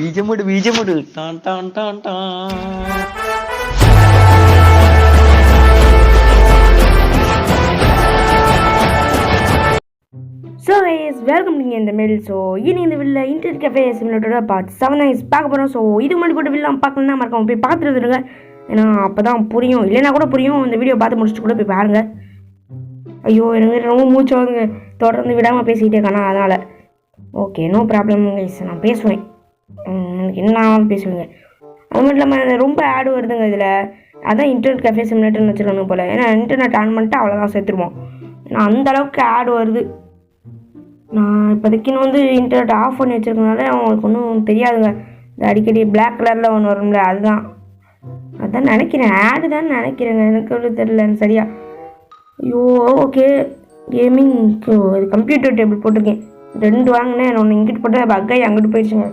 பீஜமுடு பீஜமுடு டான் டான் டான் டான் ஸோ ஐஸ் வெல்கம் நீங்கள் இந்த மாரி ஸோ இனி இந்த வில்ல இன்டர் கேஃபே சிமிலோட்டோட பார்ட் செவன் ஐஸ் பார்க்க போகிறோம் ஸோ இதுக்கு முன்னாடி கூட வில்லாம் பார்க்கலாம் மறக்காம போய் பார்த்துட்டு வந்துடுங்க ஏன்னா அப்போ தான் புரியும். இல்லைன்னா கூட புரியும். இந்த வீடியோ பார்த்து முடிச்சுட்டு கூட போய் பாருங்கள் ஐயோ எனக்கு ரொம்ப மூச்சு வாங்க தொடர்ந்து விடாமல் பேசிக்கிட்டே இருக்கானா அதனால். ஓகே நோ ப்ராப்ளம் ஐஸ் நான் பேசுவேன். என்ன பேசுவீங்க பேசுவேங்க. அது மட்டும் இல்லாமல் ரொம்ப ஆடு வருதுங்க இதில். அதான் இன்டர்நெட் கஃபே சிமிலேட்டர்னு வச்சுருக்கணும் போல். ஏன்னா இன்டர்நெட் ஆன் பண்ணிட்டு அவ்வளோதான் சேர்த்துருவோம் ஏன்னா அந்த அளவுக்கு ஆடு வருது. நான் இப்போதைக்குன்னு வந்து இன்டர்நெட் ஆஃப் பண்ணி வச்சுருக்கனால அவங்களுக்கு ஒன்றும் தெரியாதுங்க. இந்த அடிக்கடி பிளாக் கலரில் ஒன்று வரும்ல அதுதான். அதான் நினைக்கிறேன். ஆடு தான் நினைக்கிறேங்க. எனக்கு ஒன்றும் தெரியல எனக்கு சரியா. ஐயோ ஓகே கேமிங் இது கம்ப்யூட்டர் டேபிள் போட்டிருக்கேன். ரெண்டு வாங்கினேன். ஒன்று இங்கிட்டு போட்டு பக்காய் அங்கிட்டு போயிடுச்சுங்க.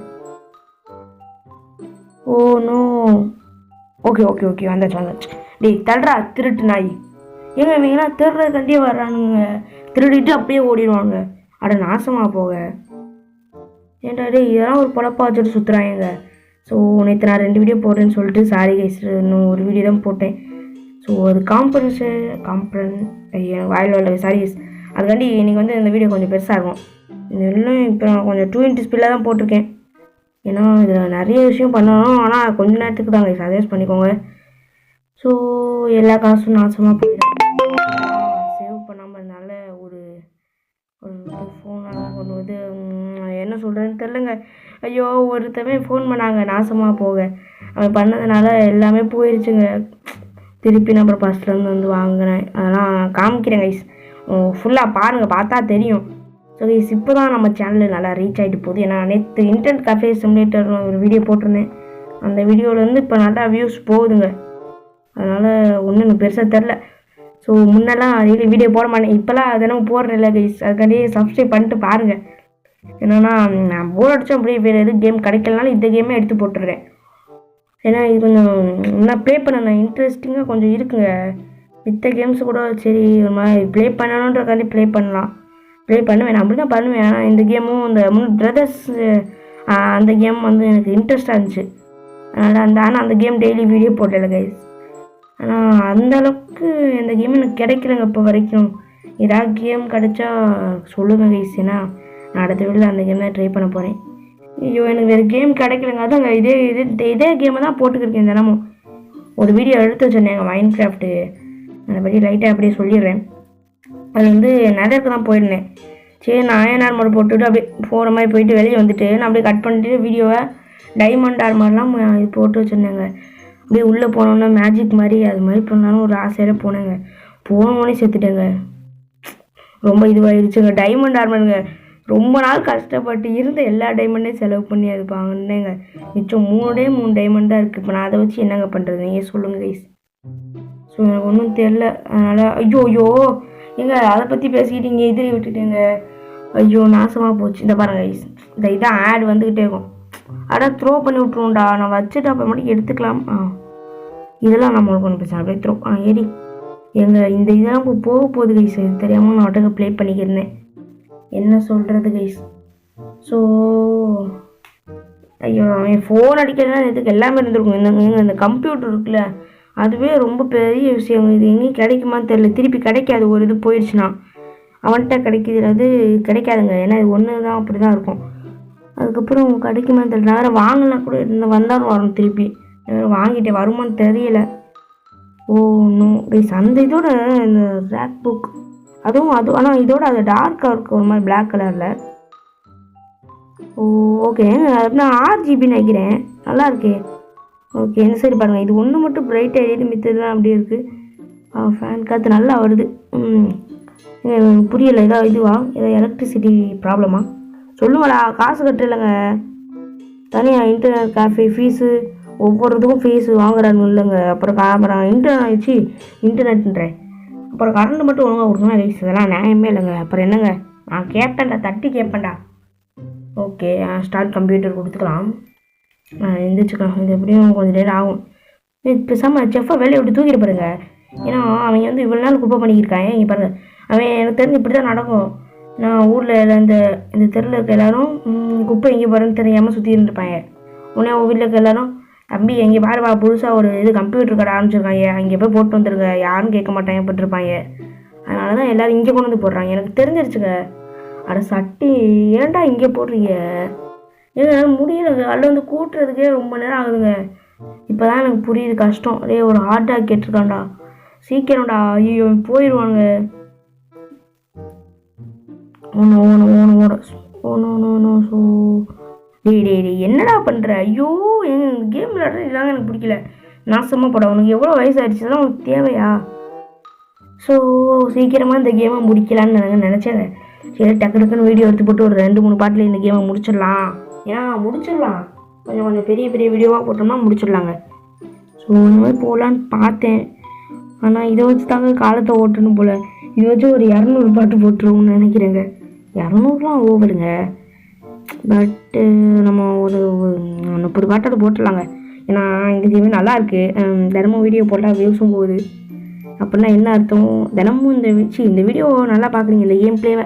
Oh no. Okay okay okay வந்தாச்சு வந்தாச்சு. டேய் தடுறா திருட்டு நாய். ஏங்க இவங்கெல்லாம் திருடுறதுக்காண்டியே வர்றானுங்க. திருடிட்டு அப்படியே ஓடிடுவாங்க. அட நாசமாக போக. ஏன்டா டேய் இதெல்லாம் ஒரு பொழப்பா வச்சுட்டு சுற்றுறாங்க ஸோ நேற்று நான் ரெண்டு வீடியோ போடுறேன்னு சொல்லிட்டு சாரி கைஸ் இன்னும் ஒரு வீடியோ தான் போட்டேன். ஸோ அது காம்பரன்ஸு காம்பரன் வாயில் வரல சாரி கைஸ் அதுக்காண்டி இன்னைக்கு வந்து இந்த வீடியோ கொஞ்சம் பெருசாக இருக்கும். இந்த இப்போ நான் கொஞ்சம் டூ இன்ட்டு ஸ்பீடில் தான் போட்டிருக்கேன். ஏன்னா இதில் நிறைய விஷயம் பண்ணணும். ஆனால் கொஞ்ச நேரத்துக்கு தான் கைஸ் பண்ணிக்கோங்க. ஸோ எல்லா காசும் நாசமாக போயிடும். சேவ் பண்ணாமல் இருந்தால ஒரு ஒரு ஃபோனெல்லாம் கொண்டு வந்து என்ன சொல்கிறேன்னு தெரிலங்க ஐயோ ஒருத்தவன் ஃபோன் பண்ணாங்க நாசமாக போக. அவன் பண்ணதுனால எல்லாமே போயிடுச்சுங்க திருப்பி நான் அப்புறம் ஃபஸ்ட்லேருந்து வந்து வாங்கினேன் அதெல்லாம் காமிக்கிறேன் கைஸ் ஃபுல்லாக பாருங்கள் பார்த்தா தெரியும். ஸோ கைஸ் இப்போ தான் நம்ம சேனலில் நல்லா ரீச் ஆகிட்டு போகுது. ஏன்னா நேற்று இன்டர்நெட் கஃபே சிமுலேட்டர் ஒரு வீடியோ போட்டிருந்தேன். அந்த வீடியோவிலேருந்து இப்போ நல்லா வியூஸ் போகுதுங்க. அதனால் ஒன்றும் எனக்கு பெருசாக தெரில ஸோ முன்னெல்லாம் டெய்லி வீடியோ போட மாட்டேன். இப்போலாம் அதெல்லாம் போடுறேன் இல்லை கைஸ் அதுக்காண்டி சப்ஸ்கிரைப் பண்ணிட்டு பாருங்கள் என்னென்னா நான் போர் அடித்தோம் அப்படியே வேறு எதுவும் கேம் கிடைக்கலனாலும் இந்த கேமே எடுத்து போட்டுடுறேன். ஏன்னா இது கொஞ்சம் நான் ப்ளே பண்ண இன்ட்ரெஸ்டிங்காக கொஞ்சம் இருக்குங்க. மித்த கேம்ஸ் கூட சரி ஒரு மாதிரி ப்ளே பண்ணணுன்றக்காண்டி ப்ளே பண்ணலாம். ப்ளே பண்ணுவேன். நான் அப்படி தான் பண்ணுவேன். ஆனால் இந்த கேமும் இந்த மூணு பிரதர்ஸ் அந்த கேம் வந்து எனக்கு இன்ட்ரெஸ்டாக இருந்துச்சு. அதனால் அந்த ஆனால் அந்த கேம் டெய்லி வீடியோ போட்டல கைஸ் ஆனால் அந்தளவுக்கு இந்த கேம் எனக்கு கிடைக்கலங்க இப்போ வரைக்கும். ஏதாவது கேம் கிடைச்சா சொல்லுங்க கைஸ் ஏன்னா நான் அடுத்த வீட்டில் அந்த கேம் தான் ட்ரை பண்ண போகிறேன் ஐயோ எனக்கு வேறு கேம் கிடைக்கலங்க. அதாங்க இதே இது இதே கேமை தான் போட்டுக்கிருக்கேன் தினமும். ஒரு வீடியோ எடுத்து வச்சிருந்தேங்க மைண்ட் கிராஃப்ட்டு அதை பற்றி லைட்டாக அப்படியே சொல்லிடுறேன். அது வந்து நடக்கு தான் போயிருந்தேன். சரி நான் அயன் ஆர்மர் போட்டுட்டு அப்படியே போகிற மாதிரி போயிட்டு வெளியே வந்துட்டு நான் அப்படியே கட் பண்ணிட்டு வீடியோவை டைமண்ட் ஆர்மர்லாம் இது போட்டு வச்சுருந்தேங்க. அப்படியே உள்ளே போனோன்னா மேஜிக் மாதிரி அது மாதிரி பண்ணாலும் ஒரு ஆசையில் போனேங்க. போனோடனே செத்துட்டேங்க. ரொம்ப இதுவாகிடுச்சுங்க டைமண்ட் ஆர்மருங்க ரொம்ப நாள் கஷ்டப்பட்டு இருந்த எல்லா டைமண்டையும் செலவு பண்ணி அது வாங்கினேங்க. மிச்சம் மூணே மூணு டைமண்ட் தான் இருக்குது இப்போ நான் அதை வச்சு என்னங்க பண்ணுறது நீங்கள் சொல்லுங்கள் கைஸ் ஸோ எனக்கு ஒன்றும் தெரில அதனால் ஐயோ ஐயோ! ஏங்க அதை பற்றி பேசிக்கிட்டீங்க இதில் விட்டுட்டேங்க. ஐயோ நாசமாக போச்சு. இந்த பாருங்க கைஸ் இந்த இதான் ஆட் வந்துக்கிட்டே இருக்கும். அட த்ரோ பண்ணி விட்ருவோம்டா நான் வச்சுட்டு அப்போ மட்டும் எடுத்துக்கலாம். ஆ. இதெல்லாம் நம்மளுக்கு ஒன்று பேச அப்படியே த்ரோ ஆ ஏடி எங்கள் இந்த இதெல்லாம் இப்போ போக போகுது கைஸ் இது தெரியாமல் நான் ஒட்டக்க ப்ளே பண்ணிக்கிருந்தேன். என்ன சொல்கிறது கைஸ் ஸோ ஐயோ அவன் ஃபோன் அடிக்கிறதுனா இதுக்கு எல்லாமே இருந்திருக்கும். இந்த இந்த- இந்த கம்ப்யூட்டர் இருக்குல்ல. அதுவே ரொம்ப பெரிய விஷயம் இது. எங்கேயும் கிடைக்குமான்னு தெரியல. திருப்பி கிடைக்காது. ஒரு இது போயிடுச்சுன்னா. அவன்கிட்ட கிடைக்கிது. அது கிடைக்காதுங்க. ஏன்னா இது ஒன்று தான் அப்படி தான் இருக்கும். அதுக்கப்புறம் கிடைக்குமான்னு தெரியல. நான் வேறு வாங்கினா கூட இந்த வந்தாலும் வரும் திருப்பி. வாங்கிட்டேன். வருமான்னு தெரியல. Oh no. கைஸ் அந்த இதோட இந்த ரேக் புக் அதுவும் அது ஆனால் இதோட அது டார்க்காக இருக்கும் ஒரு மாதிரி பிளாக் கலரில் ஓ ஓகே நான் ஆறு ஜிபி நினைக்கிறேன். நல்லா இருக்கே. ஓகே சரி பாருங்கள் இது ஒன்று மட்டும் பிரைட் ஆகிடுது மித்ததுலாம் அப்படியே இருக்குது ஃபேன் காற்று நல்லா வருது. ம். புரியலை ஏதோ இதுவா? ஏதோ எலக்ட்ரிசிட்டி ப்ராப்ளமா சொல்லுங்களா காசு கட்டலைங்க தனியாக இன்டர்நெட் கேஃபே ஃபீஸு ஒவ்வொருத்துக்கும் ஃபீஸு வாங்குறாங்க இல்லைங்க. அப்புறம் கா- அப்புறம் இன்டர்நெட் ஆயிடுச்சு இன்டர்நெட்ன்றேன் அப்புறம் கரண்ட் மட்டும் ஒழுங்காக கொடுக்கணும் ரைஸ் இதெல்லாம் நியாயமே இல்லைங்க. அப்புறம் என்னங்க? நான் கேட்பேன்டா தட்டி கேட்பேன்டா. ஓகே ஸ்டார்ட் கம்ப்யூட்டர் கொடுத்துக்கலாம். நான் இது எப்படியும் கொஞ்சம் நேரம் ஆகும். பேசாமல் செஃப்பாக வேலையை விட்டு தூக்கிட்டு பாருங்க. ஏன்னா அவன் வந்து இவ்வளோ நாள் குப்பை பண்ணிக்கிருக்காங்க இங்கே பாருங்க. அவன் எனக்கு தெரிஞ்சு இப்படி தான் நடக்கும். நான் ஊரில் இந்த இந்த தெருவில் இருக்க எல்லாரும் குப்பை எங்கே போகிறேன்னு தெரியாமல் சுற்றி இருந்துருப்பாங்க உடனே உங்கள் வீட்டில் இருக்க எல்லாரும் தம்பி எங்கே பாருப்பா புதுசாக ஒரு இது கம்ப்யூட்டர் கடை ஆரம்பிச்சிருக்காங்க. அங்கே போய் போட்டு வந்துருங்க யாரும் கேட்க மாட்டாங்க போட்டிருப்பாங்க அதனால தான் எல்லோரும் இங்கே கொண்டு வந்து போடுறாங்க. எனக்கு தெரிஞ்சிருச்சுங்க. அட சட்டி ஏன்டா இங்கே போடுறீங்க? ஏங்க முடியலைங்க. அதில் வந்து கூட்டுறதுக்கே ரொம்ப நேரம் ஆகுதுங்க. இப்போ தான் எனக்கு புரியுது கஷ்டம். டேய் ஒரு ஹார்ட் அட்டாக் கேட்டிருக்கான்டா. சீக்கிரம்டா. ஐயோ போயிடுவாங்க ஒன்று ஓனோ ஓனோ ஓட oh no oh no so டே டே டே என்னடா பண்ணுற ஐயோ எங்க கேம் விளையாடுறது இல்லாங்க எனக்கு பிடிக்கல. நாசமாக போட. உனக்கு எவ்வளோ வயசாகிடுச்சுலாம் உனக்கு தேவையா? ஸோ சீக்கிரமாக இந்த கேமை முடிக்கலான்னு நாங்கள் நினச்சேங்க. சரி டக்கு டக்குன்னு வீடியோ எடுத்து போட்டு ஒரு ரெண்டு மூணு பாட்டில் இந்த கேமை முடிச்சிடலாம். ஏன்னா முடிச்சிடலாம். கொஞ்சம் கொஞ்சம் பெரிய பெரிய வீடியோவாக போட்டோம்னா முடிச்சிடலாங்க. ஸோ இந்த மாதிரி போகலான்னு பார்த்தேன். ஆனால் இதை வச்சு தாங்க காலத்தை ஓட்டணும் போல். இதை வச்சு ஒரு இரநூறு பாட்டு போட்டுருவோம்னு நினைக்கிறேங்க. இரநூறுலாம் ஓவருங்க. பட்டு நம்ம ஒரு முப்பது பாட்டோட போட்டுடலாங்க. ஏன்னா இந்த கேமே நல்லாயிருக்கு தினமும் வீடியோ போட்டால் வியூஸும் போகுது. அப்படின்னா என்ன அர்த்தம்? தினமும் இந்த வச்சு இந்த வீடியோ நல்லா பார்க்குறீங்க இந்த கேம் பிளேவை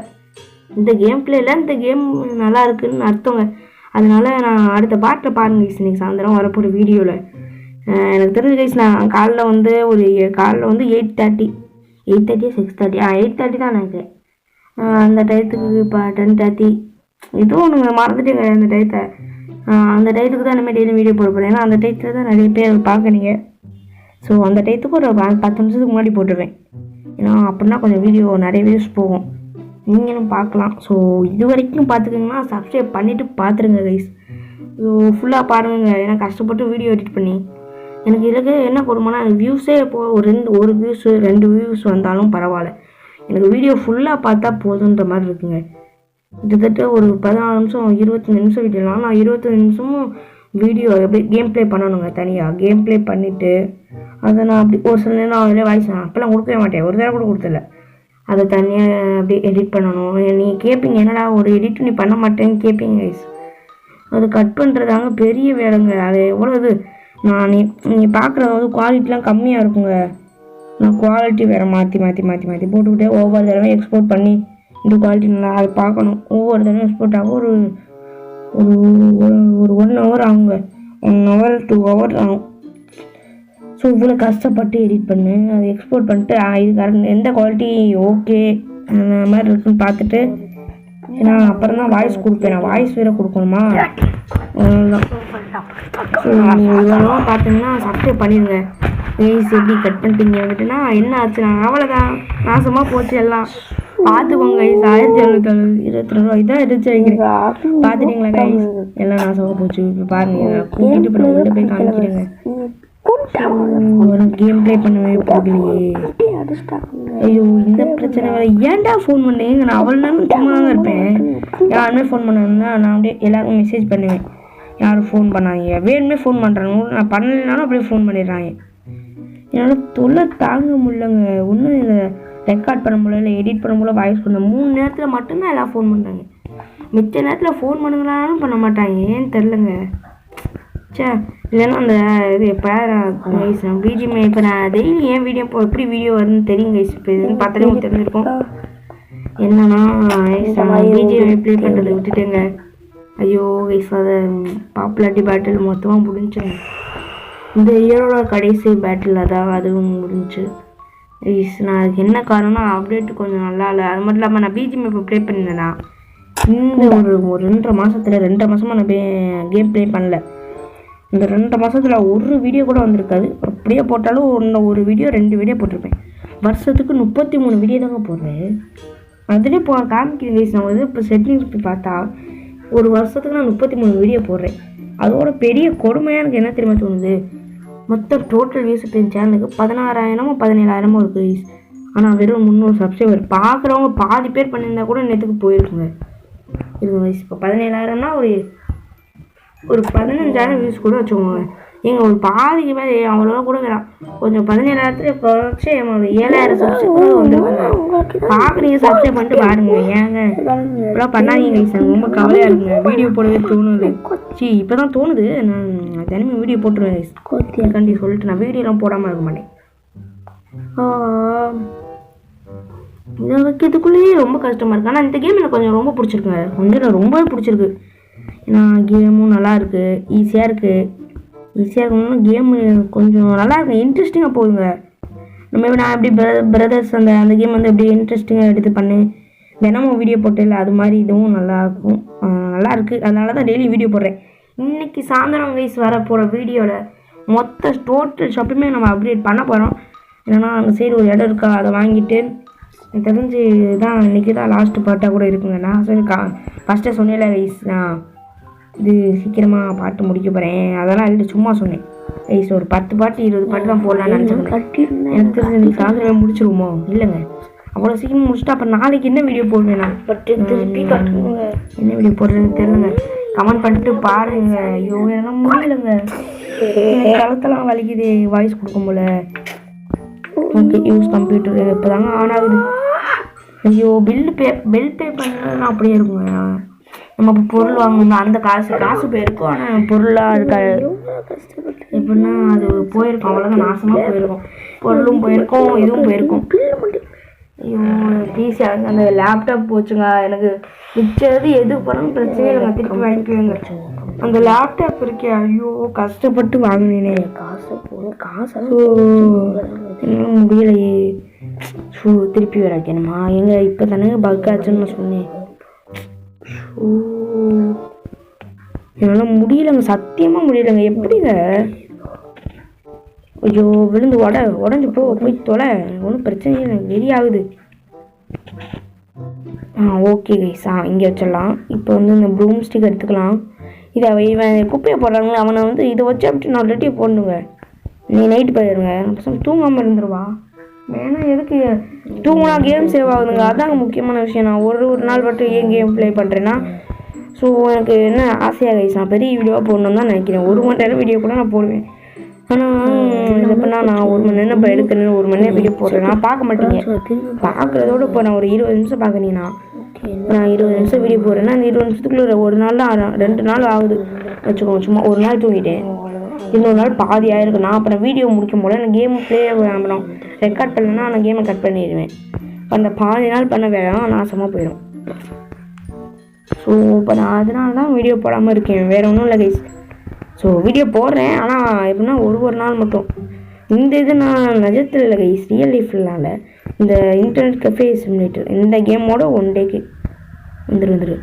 இந்த கேம் பிளேல இந்த கேம் நல்லா இருக்குன்னு அர்த்தங்க. அதனால் நான் அடுத்த பாட்டில் பாருங்க கைஸ் இன்னைக்கு சாயந்தரம் வரப்போகிற வீடியோவில் எனக்கு தெரிஞ்ச கைஸ் நான் காலைல வந்து ஒரு காலைல வந்து எயிட் தேர்ட்டி எயிட் தேர்ட்டியா சிக்ஸ் தேர்ட்டி ஆ எயிட் தேர்ட்டி தான் எனக்கு அந்த டயத்துக்கு இப்போ டென் தேர்ட்டி இதுவும் ஒன்று மறந்துட்டேங்க அந்த டயத்தை. அந்த டயத்துக்கு தான் இனிமேல் டெய்லி வீடியோ போட போகிறேன் ஏன்னா அந்த டயத்தில் தான் நிறைய பேர் பார்க்குறீங்க ஸோ அந்த டயத்துக்கு ஒரு ப- பத்து நிமிஷத்துக்கு முன்னாடி போட்டுருவேன். ஏன்னா அப்படின்னா கொஞ்சம் வீடியோ நிறைய வியூஸ் போகும். நீங்களும் பார்க்கலாம். ஸோ இது வரைக்கும் பார்த்துக்கிங்கன்னா சப்ஸ்கிரைப் பண்ணிவிட்டு பார்த்துருங்க கைஸ் ஸோ ஃபுல்லாக பாருங்க. ஏன்னா கஷ்டப்பட்டு வீடியோ எடிட் பண்ணி. எனக்கு இதுக்கு என்ன கொடுமைனா வியூஸே இப்போ ஒரு ரெண்டு ஒரு வியூஸு ரெண்டு வியூஸ் வந்தாலும் பரவாயில்ல. எனக்கு வீடியோ ஃபுல்லாக பார்த்தா போதுன்ற மாதிரி இருக்குங்க. கிட்டத்தட்ட ஒரு பதினாலு நிமிஷம் இருபத்தஞ்சு நிமிஷம் வீடியோலாம் நான் இருபத்தஞ்சு நிமிஷமும் வீடியோ எப்படி கேம் ப்ளே பண்ணணுங்க தனியாக கேம் ப்ளே பண்ணிவிட்டு அதை நான் அப்படி ஒரு சில நேரம் அதில் வாய்ஸ் அப்போல்லாம் கொடுக்கவே மாட்டேன். ஒரு தடவை கூட கொடுத்துல. அதை தனியாக அப்படியே எடிட் பண்ணணும். நீங்கள் கேட்பீங்க என்னடா ஒரு எடிட் நீ பண்ண மாட்டேன்னு கேட்பீங்க கைஸ் அது கட் பண்ணுறதாங்க பெரிய வேலைங்க. அது எவ்வளோ இது? நான் நீ நீங்கள் பார்க்குறது வந்து குவாலிட்டிலாம் கம்மியாக இருக்குங்க. நான் குவாலிட்டி வேறு மாற்றி மாற்றி மாற்றி மாற்றி போட்டுக்கிட்டே ஒவ்வொரு தடவை எக்ஸ்போர்ட் பண்ணி இந்த குவாலிட்டி நல்லா அதை பார்க்கணும். ஒவ்வொரு தடவை எக்ஸ்போர்ட் ஆகும் ஒரு ஒரு ஒரு- ஒரு ஒன் ஹவர் ஆகுங்க. ஒன் ஹவர் டூ ஹவர் ஆகும். ஸோ இவ்வளோ கஷ்டப்பட்டு எடிட் பண்ணு அதை எக்ஸ்போர்ட் பண்ணிட்டு ஆ, இது கரெக்ட் எந்த குவாலிட்டி ஓகே அந்த மாதிரி இருக்குன்னு பார்த்துட்டு ஏன்னா அப்புறம் தான் வாய்ஸ் கொடுப்பேன். நான் வாய்ஸ் வேறு கொடுக்கணுமா? அவ்வளோதான் ஸோ இதெல்லாம் பார்த்தீங்கன்னா சப்ஸ்கிரைப் பண்ணிடுங்க வேஸ் எப்படி கட் பண்ணிட்டீங்க வந்துட்டுனா என்ன ஆச்சு நான் அவ்வளோதான் நாசமாக போச்சு எல்லாம். பார்த்துக்கோங்க கைஸ் ஆயிரத்தி எழுநூத்தி இருபத்தி ரெண்டு ரூபாய் தான் எடுத்து வைக்கிறேன் பார்த்துட்டீங்களா கைஸ் எல்லாம் நாசமாக போச்சு. இப்போ பாருங்க கூட்டிட்டு இப்போ போய் காமிக்கிறேங்க. ஒரு கேம் ப்ளே பண்ணவே போகலையே. ஐயோ இந்த பிரச்சனை வேற ஏன்டா ஃபோன் பண்ணீங்க நான் அவ்வளோ நேரம் சும்மா தாங்க இருப்பேன். யாருமே ஃபோன் பண்ணாங்கன்னா நான் அப்படியே எல்லாருக்கும் மெசேஜ் பண்ணுவேன். யாரும் ஃபோன் பண்ணாங்க வேணுமே ஃபோன் பண்ணுறாங்க நான் பண்ணலைனாலும் அப்படியே ஃபோன் பண்ணிடுறாங்க. என்னால் தொல்லை தாங்க முடியலங்க. ஒன்றும் இல்லை. ரெக்கார்ட் பண்ண முடியல இல்லை எடிட் பண்ண முடியல வாய்ஸ் பண்ண மூணு நேரத்தில் மட்டும்தான் எல்லாம் ஃபோன் பண்ணுறாங்க மிச்ச நேரத்தில் ஃபோன் பண்ணுங்களாலும் பண்ண மாட்டாங்க. ஏன்னு தெரிலங்க சே இல்லைன்னா அந்த இது எப்போ கைஸ் நான் பிஜிஎம் இப்போ நான் டெய்லி ஏன் வீடியோ இப்போ எப்படி வீடியோ வருதுன்னு தெரியும் கைஸ் இப்போ இதுன்னு பார்த்தாலே உங்களுக்கு தெரிஞ்சிருக்கும். என்னன்னா பிஜிஎம் ப்ளே பண்ணுறதை விட்டுட்டேங்க. ஐயோ கைஸ் அதை பாப்புலாரிட்டி பேட்டில் மொத்தமாக முடிஞ்சுங்க இந்த இயரோட கடைசி பேட்டில் அதான் அதுவும் முடிஞ்சு. கைஸ் நான் அதுக்கு என்ன காரணம்னா அப்டேட் கொஞ்சம் நல்லா இல்லை. அது மட்டும் இல்லாமல் நான் பிஜிஎம் இப்போ ப்ளே பண்ணியிருந்தேன்னா இந்த ஒரு ஒரு ரெண்டரை மாதத்தில் ரெண்டரை மாதமாக நான் கேம் ப்ளே பண்ணல. இந்த ரெண்டு மாதத்தில் ஒரு வீடியோ கூட வந்திருக்காது. அப்படியே போட்டாலும் ஒன்று ஒரு வீடியோ ரெண்டு வீடியோ போட்டிருப்பேன். வருஷத்துக்கு முப்பத்தி மூணு வீடியோ தாங்க போடுறேன். அதுலேயே போ காமிக்கிறேன் guys. நான் வந்து இப்போ செட்டிங்ஸ் போய் பார்த்தா ஒரு வருஷத்துக்கு நான் முப்பத்தி மூணு வீடியோ போடுறேன். அதோட பெரிய கொடுமையாக எனக்கு என்ன தெரியுமா தோணுது? மொத்தம் டோட்டல் வியூஸ் இப்போ என் சேனலுக்கு பதினாறாயிரமோ பதினேழாயிரமோ இருக்குது guys. ஆனால் வெறும் முந்நூறு சப்ஸ்கிரைபர் பார்க்குறவங்க பாதி பேர் பண்ணியிருந்தா கூட நேற்றுக்கு போயிருக்குங்க. இருபது வயசு இப்போ பதினேழாயிரம்னா ஒரு ஒரு பதினஞ்சாயிரம் வியூஸ் கூட வச்சுக்கோங்க ஏங்க ஒரு பாதிக்கு அவ்வளோவா கூட வேணாம் கொஞ்சம் பதினேழாயிரத்துல குறைச்சி ஏழாயிரம் சப்ஸ்கிரைபர் வந்துருக்குங்க பார்க்குறீங்க சப்ஸ்கிரைப் பண்ணிட்டு பாருங்க ஏங்க. இப்பெல்லாம் பண்ணாதீங்க. எனக்கு ரொம்ப கவலையாக இருக்குங்க. வீடியோ போடவே தோணுது. சி இப்போ தான் தோணுது. நான் தினமும் வீடியோ போட்டுருவேன். கண்டி சொல்லிட்டு நான் வீடியோலாம் போடாமல் இருக்க மாட்டேன். இதை வைக்கிறதுக்குள்ளேயே ரொம்ப கஷ்டமாக இருக்கு. ஆனால் இந்த கேம் எனக்கு கொஞ்சம் ரொம்ப பிடிச்சிருக்குங்க. கொஞ்சம் ரொம்பவே பிடிச்சிருக்கு. நான் கேமும் நல்லா இருக்குது ஈஸியாக இருக்குது ஈஸியாக இருக்கணும்னா கேமு கொஞ்சம் நல்லா இருக்கும் இன்ட்ரெஸ்டிங்காக போகுதுங்க நம்ம எப்படி நான் எப்படி பிரதர்ஸ் அந்த அந்த கேம் வந்து எப்படி இன்ட்ரெஸ்டிங்காக எடுத்து பண்ணு? தினமும் வீடியோ போட்டேன் அது மாதிரி இதுவும் நல்லா இருக்கும் நல்லா அதனால தான் டெய்லி வீடியோ போடுறேன். இன்னைக்கு சாயந்தரம் வயசு வர போகிற வீடியோவில் மொத்த டோட்டல் ஷாப்புமே நம்ம அப்டேட் பண்ண போகிறோம் ஏன்னா அங்கே சைடு ஒரு இடம் இருக்கா அதை வாங்கிட்டு எனக்கு தெரிஞ்சு தான் இன்னைக்கு தான் லாஸ்ட்டு பார்ட்டாக கூட இருக்குங்க. நான் சரி கா ஃபஸ்ட்டே சொன்னேன்ல வயசு நான் இது சீக்கிரமாக பாட்டு முடிக்க போகிறேன் அதெல்லாம் இல்லை சும்மா சொன்னேன். வயசு ஒரு பத்து பாட்டு இருபது பாட்டு தான் போடலாம்னு நினச்சிருந்தேன் எனக்கு தெரிஞ்சு சாயந்தரம் முடிச்சிருவோமோ? இல்லைங்க. அவ்வளோ சீக்கிரம் முடிச்சுட்டு அப்போ நாளைக்கு என்ன வீடியோ போடுவேன் நான்? என்ன வீடியோ போடுறதுன்னு தெரியலங்க. கமெண்ட் பண்ணிட்டு பாருங்க. ஐயோ என்னால் முடியலங்க கழுத்தெல்லாம் வலிக்குது. வாய்ஸ் கொடுக்க முடியல ஓகே யூஸ் கம்ப்யூட்டர் இப்போ தாங்க ஆன் ஆகுது. ஐயோ பில்லு பே பில் பே பண்ணலாம் அப்படியே இருக்குங்க. நம்ம இப்போ பொருள் வாங்கணும் அந்த காசு காசு போயிருக்கும் ஆனால் பொருளாக இருக்காது எப்படின்னா அது போயிருக்கும். அவ்வளோதான் நாசமாக போயிருக்கும். பொருளும் போயிருக்கும் இதுவும் போயிருக்கும். ஐயோ பிசி அந்த லேப்டாப் போச்சுங்க. எனக்கு மிச்சது எது போனாலும் பிரச்சனை இல்லைங்க. திருப்பி வாங்கிக்குவேங்க அந்த லேப்டாப் இருக்கே. ஐயோ கஷ்டப்பட்டு வாங்கினேனே. காசு போதும் காசு முடியலையே. ஸோ திருப்பி வர வைக்கணுமா? எங்க இப்போ தானே பக் ஆச்சுன்னு நான் சொன்னேன். என்னால் முடியலங்க சத்தியமாக முடியலங்க. எப்படிங்க? ஐயோ விழுந்து உட உடஞ்சி போ போய் தொலை. ஒன்றும் பிரச்சனை இல்லை எனக்கு வெளியாகுது ஆகுது ஆ ஓகே கைஸ் ஆ இங்கே வச்சிடலாம். இப்போ வந்து இந்த ப்ளூம் ஸ்டிக் எடுத்துக்கலாம். இதை இவன் குப்பையை போடுறாங்களே அவனை வந்து இதை வச்சு அப்படி நான் ரெட்டியை போடணுங்க நீ நைட்டு போயிடுங்க பசங்க தூங்காமல் இருந்துருவா. வேணாம் எதுக்கு? தூங்கினா கேம் சேவ் ஆகுதுங்க. அதாங்க முக்கியமான விஷயம். நான் ஒரு ஒரு நாள் மட்டும் ஏன் கேம் ப்ளே பண்ணுறேன்னா ஸோ எனக்கு என்ன ஆசையாக கைஸ் நான் பெரிய வீடியோவாக போடணும்னு தான் நினைக்கிறேன். ஒரு மணி நேரம் வீடியோ கூட நான் போடுவேன். ஆனால் இது பண்ணால் நான் ஒரு மணி நேரம் இப்போ எடுக்கணும்னு ஒரு மணி நேரம் வீடியோ போடுறேன். நான் பார்க்க மாட்டேங்க. பார்க்குறதோட இப்போ நான் ஒரு இருபது நிமிஷம் பார்க்குறீங்கண்ணா நான் இருபது நிமிஷம் வீடியோ போடுறேன்னா அந்த இருபது நிமிஷத்துக்குள்ள ஒரு நாள் ஆ- ரெண்டு நாள் ஆகுது. வச்சுக்கோங்க சும்மா ஒரு நாள் தூங்கிட்டேன். இன்னொரு நாள் பாதி ஆயிருக்கு. நான் அப்புறம் வீடியோ முடிக்கும் போது நான் கேம் ப்ளே அப்புறம் ரெக்கார்ட் பண்ணலன்னா நான் கேமை கட் பண்ணிடுவேன். அந்த பாதி நாள் பண்ண வேலை நாசமாக போயிடும். ஸோ இப்போ நான் அதனால தான் வீடியோ போடாமல் இருக்கேன். வேறு ஒன்றும் இல்லை கைஸ் ஸோ வீடியோ போடுறேன். ஆனால் எப்படின்னா ஒரு ஒரு நாள் மட்டும். இந்த இது நான் நிஜத்தில் இல்லை கைஸ் ரியல் லைஃப்லாம் இந்த இன்டர்நெட் கஃபே சிமுலேட்டர் இந்த கேமோட ஒன் டேக்கு வந்துரு வந்துரு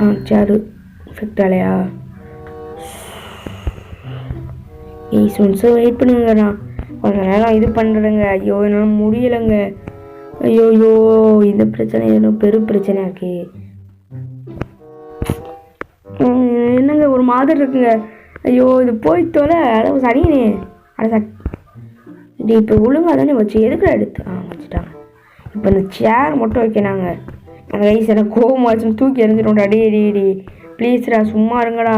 ஆ சாரு எஃபெக்ட் ஆலையா கைஸ் ஒன்ஸும் வெயிட் பண்ணுங்கண்ணா கொஞ்ச நேரம் இது பண்ணுறேங்க ஐயோ என்னால் முடியலைங்க. ஐயோ ஐயோ இந்த பிரச்சனை இன்னும் பெரும் பிரச்சனையாக இருக்கு. என்னங்க ஒரு மாதிரி இருக்குங்க. ஐயோ இது போய் தொலை அளவு சனியனே. அட சட் இப்போ ஒழுங்கா தானே வச்சு எதுக்கு எடுத்து? ஆ வச்சுட்டாங்க. இப்போ இந்த சேர் மட்டும் வைக்கணாங்க ரைஸ் எனக்கு கோவம் ஆச்சுன்னு தூக்கி எறிஞ்சிடும் அடி அடி அடி ப்ளீஸ்டா சும்மா இருங்கடா.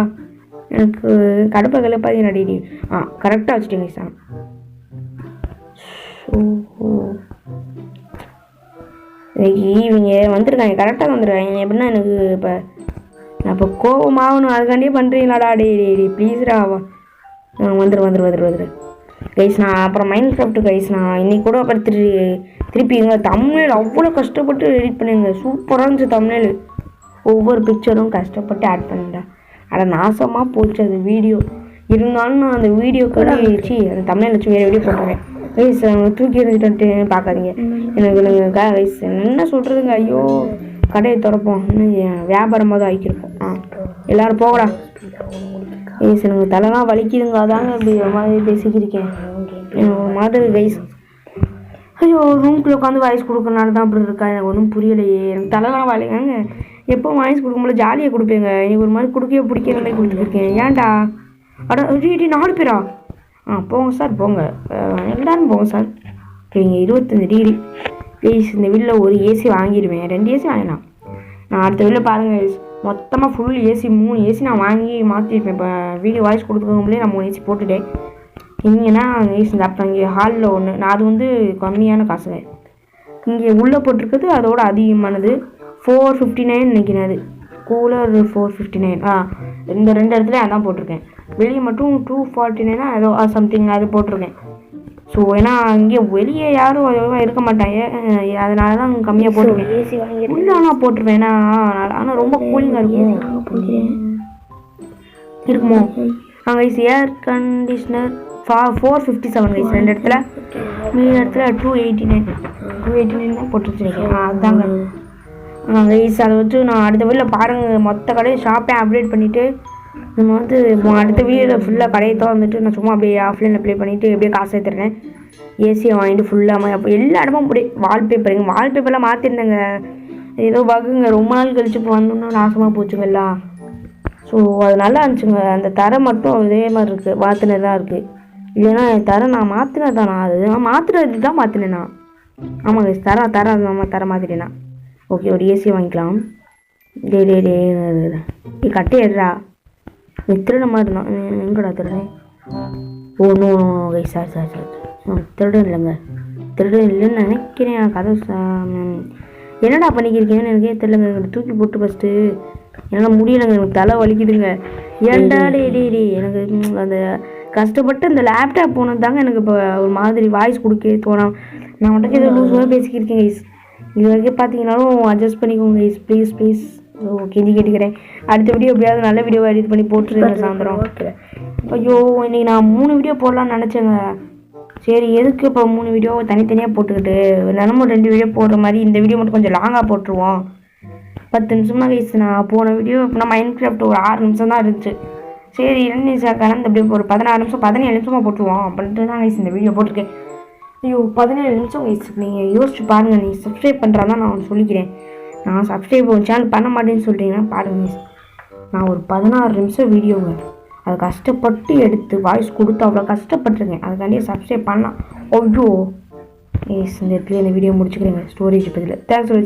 எனக்கு கடுப்பை கலப்பாதீங்க அடி அடி ஆ கரெக்டாக வச்சுட்டீங்க சார். இவங்க வந்திருக்காங்க கரெக்டாக வந்திருக்காங்க. எப்படின்னா எனக்கு இப்போ நான் இப்போ கோபமாகணும் அதுக்காண்டியே பண்ணுறீங்களாடா டே டே டே ப்ளீஸ்ரா வந்துரு வந்துரு வந்துரு வந்துரு. கைஸ் நான் அப்புறம் மைண்ட் கிராஃப்ட் கைஸ் நான் இன்னைக்கு கூட அப்புறம் திரு திருப்பி எங்க தமிழ் அவ்வளோ கஷ்டப்பட்டு எடிட் பண்ணிருங்க சூப்பராக இருந்துச்சு தமிழ் ஒவ்வொரு பிக்சரும் கஷ்டப்பட்டு ஆட் பண்ணிட்டேன். அட நாசமாக போச்சு அது வீடியோ இருந்தாலும் நான் அந்த வீடியோ கூட வச்சு அந்த தமிழில் வச்சு வேறு வீடியோ போட்டுருவேன் கைஸ் தூக்கி எறிஞ்சிட்டு பார்க்காதீங்க எனக்கு எனக்கு கைஸ் என்ன சொல்கிறதுங்க ஐயோ கடையை திறப்போம். வியாபாரமாக தான் ஆக்கியிருப்போம் ஆ எல்லாரும் போகடா கைஸ் எனக்கு தலைலாம் வலிக்குதுங்க அதாங்க இப்படி ஒரு மாதிரி பேசிக்கிருக்கேன். எனக்கு ஒரு மாதிரி கைஸ் ஐயோ ரூம்குள்ளே உட்காந்து வாய்ஸ் கொடுக்கறனால தான் அப்படி இருக்கா? எனக்கு ஒன்றும் புரியலையே. எனக்கு தலைலாம் வலிங்க எப்போ வாய்ஸ் கொடுக்கும்போது ஜாலியாக கொடுப்பேங்க. எனக்கு ஒரு மாதிரி கொடுக்கவே பிடிக்கிற மாதிரி கொடுத்துருக்கேன் ஏன்டா? அட நாலு பேரா? ஆ போங்க சார் போங்க. அஹ், எல்லாரும் போங்க சார். சரிங்க இருபத்தஞ்சி டிகிரி ப்ளீஸ் இந்த வீட்டில் ஒரு ஏசி வாங்கிடுவேன் ரெண்டு ஏசி வாங்கினா நான் அடுத்த வீட்டில் பாருங்கள் மொத்தமாக ஃபுல் ஏசி மூணு ஏசி நான் வாங்கி மாற்றிருப்பேன் இப்போ வீடியோ வாய்ஸ் கொடுத்துக்கோங்களே நான் மூணு ஏசி போட்டுட்டேன். இங்கேனா ஏசி அப்புறம் இங்கே ஹாலில் ஒன்று நான் அது வந்து கம்மியான காசுங்க. இங்கே உள்ளே போட்டிருக்கிறது அதோட அதிகமானது. ஃபோர் ஃபிஃப்டி நைன் நினைக்கிறேன் அது கூலர் ஃபோர் ஃபிஃப்டி நைன் ஆ இந்த ரெண்டு இடத்துல அதான் போட்டிருக்கேன். வெளியே மட்டும் டூ ஃபார்ட்டி நைனா ஏதோ சம்திங் அது போட்டிருக்கேன். ஸோ ஏன்னா இங்கே வெளியே யாரும் அவ்வளவா இருக்க மாட்டாங்க. அதனால தான் கம்மியாக போட்டுருவேன் ஏசி உள்ள ஆனால் போட்டுருவேன் ஏன்னா ஆனால் ரொம்ப கூலிங்காக இருக்கும். இருக்குமோ? ஆ கைஸ் ஏர் கண்டிஷ்னர் ஃபா ஃபோர் ஃபிஃப்டி செவன் கைஸ் ரெண்டு இடத்துல. மீதி இடத்துல two eighty nine two eighty nine தான் போட்டு வச்சுருக்கேன் அதாங்க. கைஸ் அதை வச்சு நான் அடுத்த வீடியோவில் பாருங்கள் மொத்த கடையும் ஷாப்பே அப்டேட் பண்ணிவிட்டு நம்ம வந்து அடுத்த வீடியோவில் ஃபுல்லாக கடையை வந்துட்டு நான் சும்மா அப்படியே ஆஃப்லைனில் ப்ளே பண்ணிவிட்டு எப்படியே காசு எடுத்துடுறேன் ஏசியை வாங்கிட்டு ஃபுல்லாக அப்போ எல்லா இடமும் அப்படி வால்பேப்பருங்க வால்பேப்பர்லாம் மாற்றிருந்தேங்க ஏதோ பகுங்க ரொம்ப நாள் கழிச்சு இப்போ வந்தோம்னா நாசமாக போச்சுங்க எல்லாம். ஸோ அது நல்லா இருந்துச்சுங்க. அந்த தரம் மட்டும் இதே மாதிரி இருக்குது மாற்றினது தான் இருக்குது இல்லைன்னா என் தரம் நான் மாற்றினது தான்? நான் அது நான் மாற்றினது தான் மாற்றினேன் நான். ஆமாங்க தரம் தரம் நம்ம தரம் மாற்றினேன் ஓகே ஒரு ஏசி வாங்கிக்கலாம். டே டே டே நீ கட்டே எடுறா திருட மாதிரி இருந்தான் நீ எங்கடா திருடன்? ஓ no okay sir sir sir திருடன் இல்லைங்க. திருடன் இல்லைன்னு நினைக்கிறேன். நான் கதை. என்னடா பண்ணிக்கிறீங்கன்னு எனக்கே தெரியலங்க. எனக்கு தூக்கி போட்டு ஃபஸ்ட்டு என்னால் முடியலைங்க. எனக்கு தலை வலிக்குதுங்க. ஏன்டா டே டே டே எனக்கு அந்த கஷ்டப்பட்டு அந்த லேப்டாப் போனது தாங்க எனக்கு இப்போ ஒரு மாதிரி வாய்ஸ் கொடுக்க தோணும். நான் மட்டும் ஏதோ லூஸ் பேசிக்கிருக்கேன் கைஸ் இது வரைக்கும் பார்த்தீங்கன்னாலும் அட்ஜஸ்ட் பண்ணிக்கோங்க கைஸ் ப்ளீஸ் ப்ளீஸ் ஸோ கெஞ்சி கேட்டுக்கிறேன். அடுத்த வீடியோ எப்படியாவது நல்ல வீடியோ எடிட் பண்ணி போட்டுருங்க சாயந்தரம். ஐயோ இன்னைக்கு நான் மூணு வீடியோ போடலாம்னு நினச்சேங்க. சரி எதுக்கு இப்போ மூணு வீடியோ தனித்தனியாக போட்டுக்கிட்டு? தினமும் ரெண்டு வீடியோ போடுற மாதிரி இந்த வீடியோ மட்டும் கொஞ்சம் லாங்காக போட்டுருவோம். பத்து நிமிஷமா வயசு நான் போன வீடியோ இப்போ நான் மைண்ட் கிராஃப்ட் ஒரு ஆறு நிமிஷம் தான் இருந்துச்சு. சரி ரெண்டு கலந்து அப்படியே ஒரு பதினாறு நிமிஷம் பதினேழு நிமிஷமாக போட்டுருவோம். அப்படின்ட்டு தான் வயசு இந்த வீடியோ போட்டிருக்கேன். ஐயோ பதினேழு நிமிஷம் வயசு நீங்கள் யோசிச்சு பாருங்கள் நீங்கள் சப்ஸ்கிரைப் பண்ணுறதா நான் சொல்லிக்கிறேன். நான் சப்ஸ்கிரைப் சேனல் பண்ண மாட்டேன்னு சொல்கிறீங்கன்னா பாருங்க மிஸ் நான் ஒரு பதினாறு நிமிஷம் வீடியோங்க அதை கஷ்டப்பட்டு எடுத்து வாய்ஸ் கொடுத்து அவ்வளோ கஷ்டப்பட்டுருக்கேன். அதுக்காண்டியே சப்ஸ்கிரைப் பண்ணலாம். ஐயோ எஸ் இந்த இடத்துல இந்த வீடியோ முடிச்சுக்கிறேங்க. ஸ்டோரேஜ் பதில் தேங்க்ஸ்